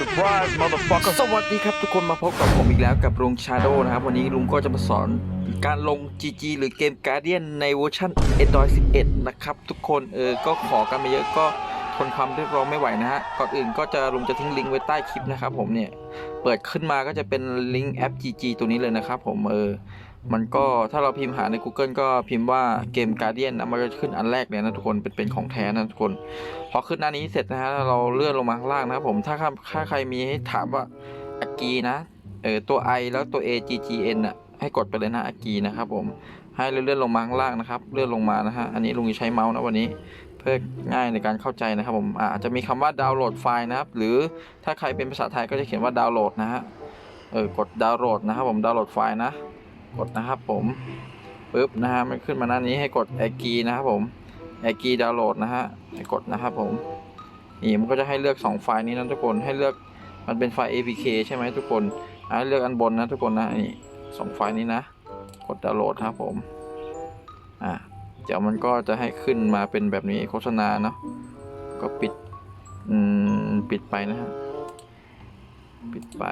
Surprise motherfucker สวัสดีครับทุกคนมาพบกับผมอีกแล้วกับลุงชาโดนะครับ วันนี้ลุงก็จะมาสอนการลง GG หรือเกม Guardian ในเวอร์ชัน Android 11 นะครับ ทุกคนเออก็ขอกันมาเยอะก็ทนความเรียกร้องไม่ไหวนะฮะ ก่อนอื่นก็จะลุงจะทิ้งลิงก์ไว้ใต้คลิปนะครับผมเนี่ย เปิดขึ้นมาก็จะเป็นลิงก์แอป GG ตัวนี้เลยนะครับผมเออ มันก็ถ้าเราพิมพ์หาใน Google ก็พิมพ์ว่าเกม Guardian นะมันจะขึ้นอันแรกเลยนะทุกคนเป็นเป็นของแท้นะทุกคน พอขึ้นหน้านี้เสร็จนะฮะเราเลื่อนลงมาข้างล่างนะครับผมถ้าถ้าใครมีให้ถามว่าอากีนะเออตัว I แล้วตัว A G G N อะให้กดไปเลยนะอากีนะครับผมให้เลื่อนลงมาข้างล่างนะครับเลื่อนลงมานะฮะอันนี้ลุงใช้เมาส์นะวันนี้เพื่อง่ายในการเข้าใจนะครับผมอาจจะมีคำว่าดาวน์โหลดไฟล์นะครับหรือถ้าใครเป็นภาษาไทยก็จะเขียนว่าดาวน์โหลดนะฮะเออกดดาวน์โหลดนะครับผมดาวน์โหลดไฟล์นะ กดนะครับผมปึ๊บนะฮะมันขึ้นมาหน้านี้ให้กดไอกีนะครับผมไอกีดาวน์โหลดนะฮะให้กดนะครับผมนี่มันก็จะให้เลือก 2 ไฟล์นี้นะทุกคนให้เลือกมันเป็นไฟล์ APK ใช่ไหมทุกคนให้เลือกอันบนนะทุกคนนะนี่สองไฟล์นี้นะ กดดาวน์โหลดครับผมอ่าเดี๋ยวมันก็จะให้ขึ้นมาเป็นแบบนี้โฆษณาเนาะก็ปิดอืมปิดไปนะฮะปิดไป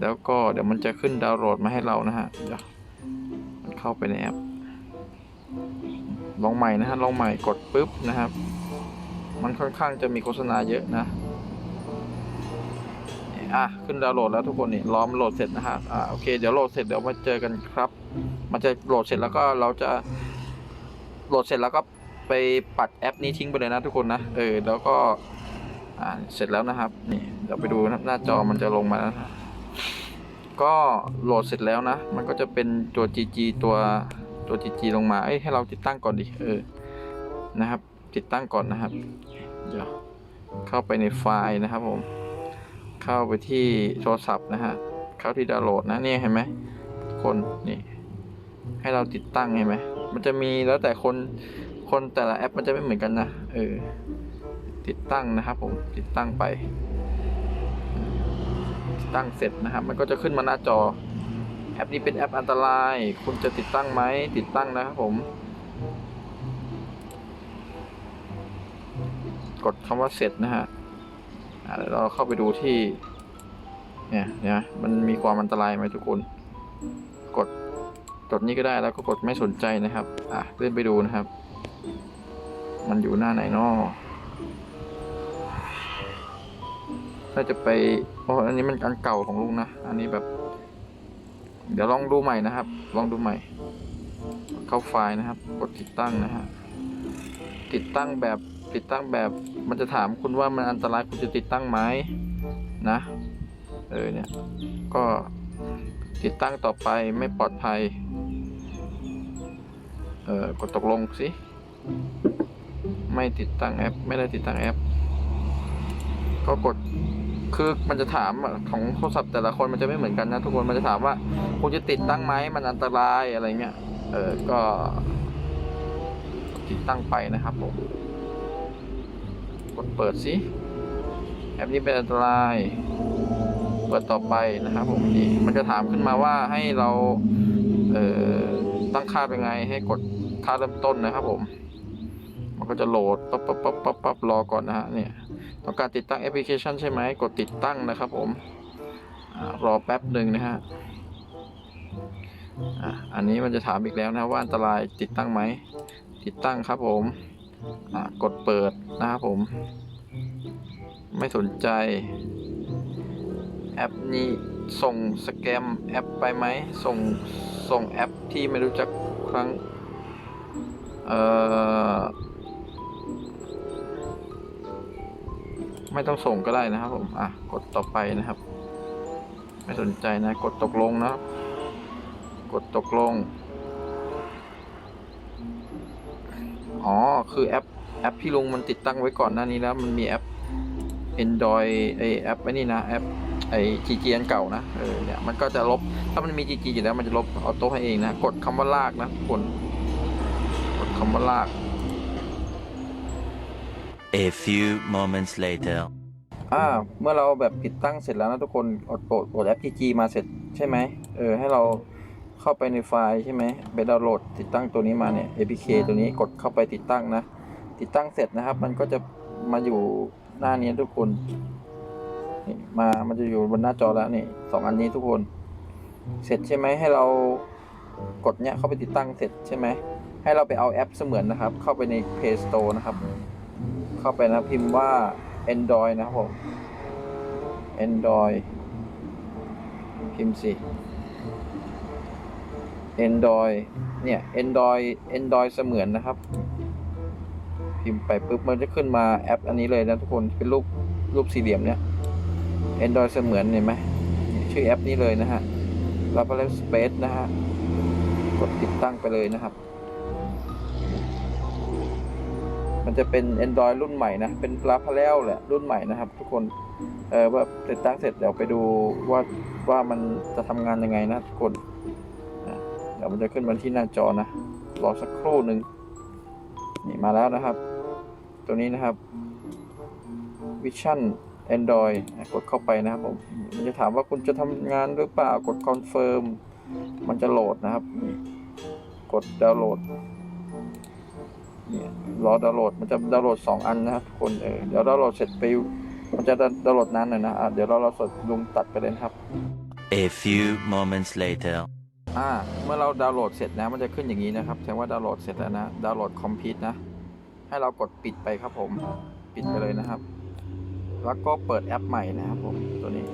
แล้วก็เดี๋ยวมันจะขึ้นดาวน์โหลดมาให้เรานะฮะเดี๋ยวมันเข้าไปในแอป ลองใหม่นะฮะลองใหม่กดปุ๊บนะครับ มันค่อนข้างจะมีโฆษณาเยอะนะอะขึ้นดาวน์โหลดแล้วทุกคนนี่รอมโหลดเสร็จนะฮะอ่าโอเคเดี๋ยวโหลดเสร็จเดี๋ยวมาเจอกันครับ มันจะโหลดเสร็จแล้วก็เราจะโหลดเสร็จแล้วก็ไปปัดแอปนี้ทิ้งไปเลยนะทุกคนนะเออแล้วก็อ่าเสร็จแล้วนะครับ นี่เดี๋ยวไปดูหน้าจอมันจะลงมาแล้วนะ ก็โหลดเสร็จแล้วนะ มันก็จะเป็นตัว GG ตัวตัว GG ลงมา เอ้ย ให้เราติดตั้งก่อนดิ เออ นะครับ ติดตั้งก่อนนะครับ เดี๋ยว เข้าไปในไฟล์นะครับผม เข้าไปที่โทรศัพท์นะฮะ เข้าที่ดาวน์โหลดนะ นี่เห็นไหม คน นี่ ให้เราติดตั้งเห็นไหม มันจะมีแล้วแต่คน คนแต่ละแอปมันจะไม่เหมือนกันนะ เออ ติดตั้งนะครับผม ติดตั้งไป ติดตั้งเสร็จนะครับ มันก็จะขึ้นมาหน้าจอ แอปนี้เป็นแอปอันตราย คุณจะติดตั้งไหมติดตั้งนะครับผม กดคำว่าเสร็จนะฮะเดี๋ยวเราเข้าไปดูที่ เนี่ยเนี่ยมันมีความอันตรายไหมทุกคน กดกดนี้ก็ได้แล้วก็กดไม่สนใจนะครับ อะเลื่อนไปดูนะครับ มันอยู่หน้าไหนนอ ถ้าจะไปโอ้อันนี้มันอันเก่าของลุงนะ อันนี้แบบ เดี๋ยวลองดูใหม่นะครับ ลองดูใหม่ เข้าไฟล์นะครับ กดติดตั้งนะฮะ ติดตั้งแบบติดตั้งแบบ มันจะถามคุณว่ามันอันตรายคุณจะติดตั้งไหมนะ เออเนี่ย ก็ติดตั้งต่อไปไม่ปลอดภัย เออกดตกลงสิ ไม่ติดตั้งแอป ไม่ได้ติดตั้งแอป ก็กด คือมันจะถามของโทรศัพท์แต่ละคนมันจะไม่เหมือนกันนะทุกคนมันจะถามว่าคุณจะติดตั้งไหมมันอันตรายอะไรเงี้ยเออก็ติดตั้งไปนะครับผมกดเปิดสิแอปนี้เป็นอันตราย เปิดต่อไปนะครับผมนี่มันจะถามขึ้นมาว่าให้เราเอ่อตั้งค่าเป็นไงให้กดค่าเริ่มต้นนะครับผม มันก็จะโหลดปั๊บปั๊บปั๊บปั๊บปั๊บรอก่อนนะฮะเนี่ยต้องการติดตั้งแอปพลิเคชันใช่ไหมกดติดตั้งนะครับ ผมอรอแป๊บหนึ่งนะฮะอันนี้มันจะถามอีกแล้วนะว่าอันตรายติดตั้งไหม ติดตั้งครับผมกดเปิดนะครับผม ไม่สนใจ แอปนี้ส่งสแกมแอปไปไหม ส่งส่งแอปที่ไม่รู้จักครั้ง เอ่อ ไม่ต้องส่งก็ได้นะครับผมอะกดต่อไปนะครับ ไม่สนใจนะ กดตกลงนะกดตกลง อ๋อ คือแอปแอปที่ลุงมันติดตั้งไว้ก่อนหน้านี้แล้ว มันมีแอป Android ไอแอปไอ้นี่นะแอปไอ GG อันเก่านะเออเนี่ยมันก็จะลบถ้ามันมี GG อยู่แล้วมันจะลบออโต้ให้เองนะ กดคำว่าลากนะกคนกดคำว่าลาก A few moments later. อ่า เมื่อเราแบบติดตั้งเสร็จแล้วนะทุกคนอดโหลดโหลดแอป PG มาเสร็จใช่ไหมเออ ให้เราเข้าไปในไฟล์ใช่ไหมไปดาวน์โหลดติดตั้งตัวนี้มาเนี่ย APK ตัวนี้กดเข้าไปติดตั้งนะ ติดตั้งเสร็จนะครับ มันก็จะมาอยู่หน้านี้ทุกคนนี่มา มันจะอยู่บนหน้าจอแล้วนี่สองอันนี้ทุกคน เสร็จใช่ไหมให้เรากดเนี้ยเข้าไปติดตั้งเสร็จใช่ไหมให้เราไปเอาแอปเสมือนนะครับ เข้าไปใน Play Store นะครับ เข้าไปนะพิมพ์ว่า Android นะครับผม Android พิมพ์สิ Android เนี่ย Android Android เสมือนนะครับ พิมพ์ไปปุ๊บมันจะขึ้นมาแอปอันนี้เลยนะทุกคนเป็นรูปรูปสี่เหลี่ยมเนี่ย Android เสมือนเห็นไหมชื่อแอปนี้เลยนะฮะแล้วก็เล่น Space นะฮะ กดติดตั้งไปเลยนะครับ มันจะเป็น Android รุ่นใหม่นะ เป็นลาพาเลแหละรุ่นใหม่นะครับ ทุกคน เออว่าติดตั้งเสร็จเดี๋ยวไปดูว่าว่ามันจะทำงานยังไงนะทุกคนเดี๋ยวมันจะขึ้นมาที่หน้าจอนะ รอสักครู่หนึ่งนี่มาแล้วนะครับ ตัวนี้นะครับ Vision Android อะกดเข้าไปนะครับผมมันจะถามว่าคุณจะทำงานหรือเปล่ากด Confirm มันจะโหลดนะครับนี่กดดาวน์โหลด เนี่ยรอดาวน์โหลดมันจะดาวน์โหลด2อันนะครับทุกคนเออเดี๋ยวดาวน์โหลดเสร็จไปมันจะดาวน์โหลดนานหน่อยนะอะเดี๋ยวเราเราสดลุงตัดไปเลยนะครับ A few moments later. อ่าเมื่อเราดาวน์โหลดเสร็จนะ มันจะขึ้นอย่างนี้นะครับแสดงว่าดาวน์โหลดเสร็จแล้วนะดาวน์โหลดคอมพิวต์นะให้เรากดปิดไปครับผม ปิดไปเลยนะครับ แล้วก็เปิดแอปใหม่นะครับผมตัวนี้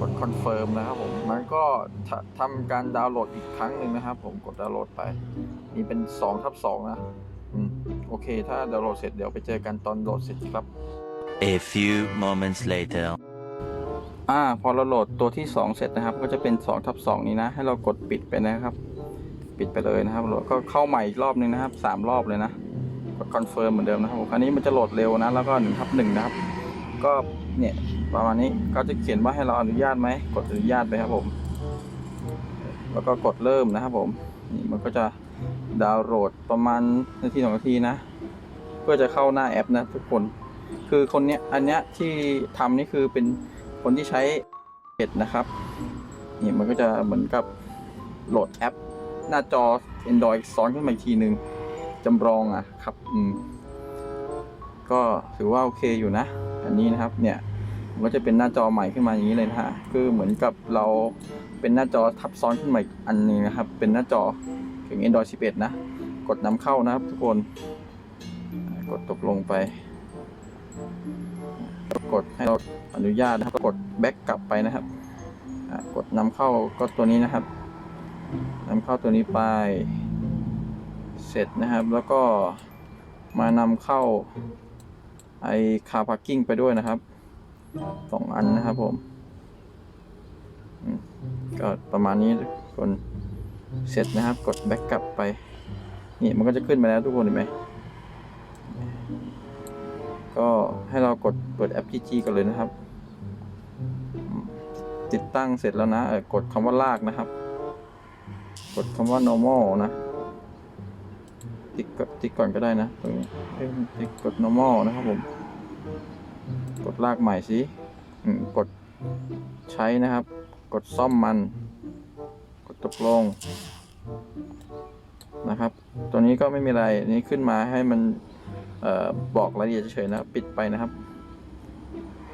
กดคอนเฟิร์มนะครับผมมันก็ททำการดาวน์โหลดอีกครั้งหนึ่งนะครับผมกดดาวน์โหลดไป นี่เป็น2ทับ2นะอืมโอเค ถ้าดาวน์โหลดเสร็จเดี๋ยวไปเจอกันตอนโหลดเสร็จครับ A few moments later. อ่าพอเราโหลดตัวที่ 2 เสร็จนะครับ ก็จะเป็น2ทับ2นี้นะ ให้เรากดปิดไปนะครับ ปิดไปเลยนะครับโหลดก็เข้าใหม่อีกรอบหนึงนะครับ 3 รอบเลยนะกดคอนเฟิร์มเหมือนเดิมนะครับผมคราวนี้มันจะโหลดเร็วนะ แล้วก็1ทับ1นะครับ ก็ เนี่ยประมาณนี้ก็จะเขียนว่าให้เราอนุญาตไหมกดอนุญาตไปครับผม แล้วก็กดเริ่มนะครับผมนี่มันก็จะดาวน์โหลดประมาณนาทีสองนาทีนะ เพื่อจะเข้าหน้าแอปนะทุกคน คือคนเนี้ยอันเนี้ยที่ทำนี่คือเป็นคนที่ใช้เน็ตนะครับนี่มันก็จะเหมือนกับโหลดแอป หน้าจอ Android ซ้อนขึ้นมาอีกทีหนึ่งจำลองอะครับอืมก็ถือว่าโอเคอยู่นะ อันนี้นะครับเนี่ยมันก็จะเป็นหน้าจอใหม่ขึ้นมาอย่างนี้เลยนะฮะคือเหมือนกับเราเป็นหน้าจอทับซ้อนขึ้นมาอีกอันนึงนะครับ เป็นหน้าจอถึง Android 11 นะ กดนำเข้านะครับทุกคน กดตกลงไป กดให้เราอนุญาตนะครับ กดแบ็กกลับไปนะครับ กดนำเข้าก็ตัวนี้นะครับนำเข้าตัวนี้ไป เสร็จนะครับ แล้วก็มานำเข้า ไอคาร์พาร์กิ้งไปด้วยนะครับสองอันนะครับผมก็ประมาณนี้คนเสร็จนะครับ กดแบ็กกลับไป นี่มันก็จะขึ้นมาแล้วทุกคนเห็นไหมก็ให้เรากดเปิดแอป PG กันเลยนะครับ ติดตั้งเสร็จแล้วนะเออกดคำว่าลากนะครับ กดคำว่า normal นะ ติ๊กกดติ๊กก่อนก็ได้นะตรงนี้เอ้ยติ๊กกด normal นะครับผม กดลากใหม่สิอืมกดใช้นะครับ กดซ่อมมัน กดตกลงนะครับ ตัวนี้ก็ไม่มีอะไรอันนี้ขึ้นมาให้มันเอ่อบอกรายละเอียดเฉยๆนะปิดไปนะครับ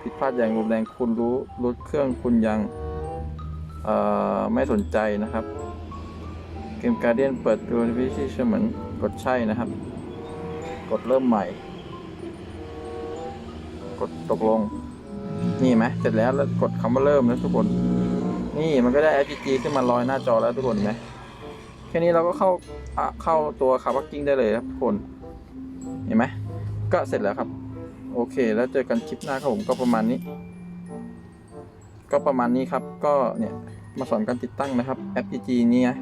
ผิดพลาดอย่างรุนแรงคุณรู้รู้เครื่องคุณยังเอ่อไม่สนใจนะครับ เกมการเดียนเปิดดูวิธีเสมือน กดใช่นะครับ กดเริ่มใหม่ กดตกลง นี่ไหมเสร็จแล้วแล้วกดคำว่าเริ่มนะทุกคน นี่มันก็ได้ RPG ขึ้นมาลอยหน้าจอแล้วทุกคนไหมแค่นี้เราก็เข้าเข้าตัวคาร์บักกิ้งได้เลยครับทุกคน เห็นไหมก็เสร็จแล้วครับ โอเค แล้วเจอกันคลิปหน้าครับผมก็ประมาณนี้ ก็ประมาณนี้ครับก็เนี่ยมาสอนการติดตั้งนะครับแอป PG นี่นะ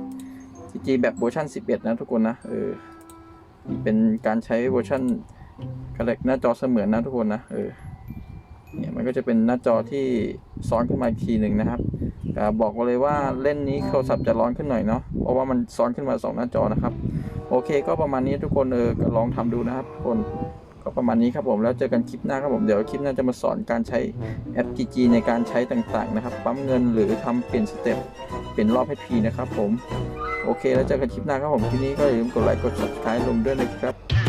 PG แบบเวอร์ชัน11 นะทุกคนนะเออ เป็นการใช้เวอร์ชันกระเล็กหน้าจอเสมือนนะทุกคนนะเออเนี่ยมันก็จะเป็นหน้าจอที่ซ้อนขึ้นมาอีกทีหนึ่งนะครับบอกเลยว่าเล่นนี้โทรศัพท์จะร้อนขึ้นหน่อยเนาะเพราะว่ามันซ้อนขึ้นมาสองหน้าจอนะครับ โอเค ก็ประมาณนี้ทุกคนเออลองทำดูนะครับทุกคนก็ประมาณนี้ครับผมแล้วเจอกันคลิปหน้าครับผมเดี๋ยวคลิปหน้าจะมาสอนการใช้แอป GG ในการใช้ต่างๆนะครับปั๊มเงินหรือทำเปลี่ยนสเต็ปเปลี่ยนรอบให้พีนะครับผม โอเค แล้วเจอกันคลิปหน้าครับผมคลิปนี้ก็อย่าลืมกดไลค์กด subscribe ลงด้วยนะครับ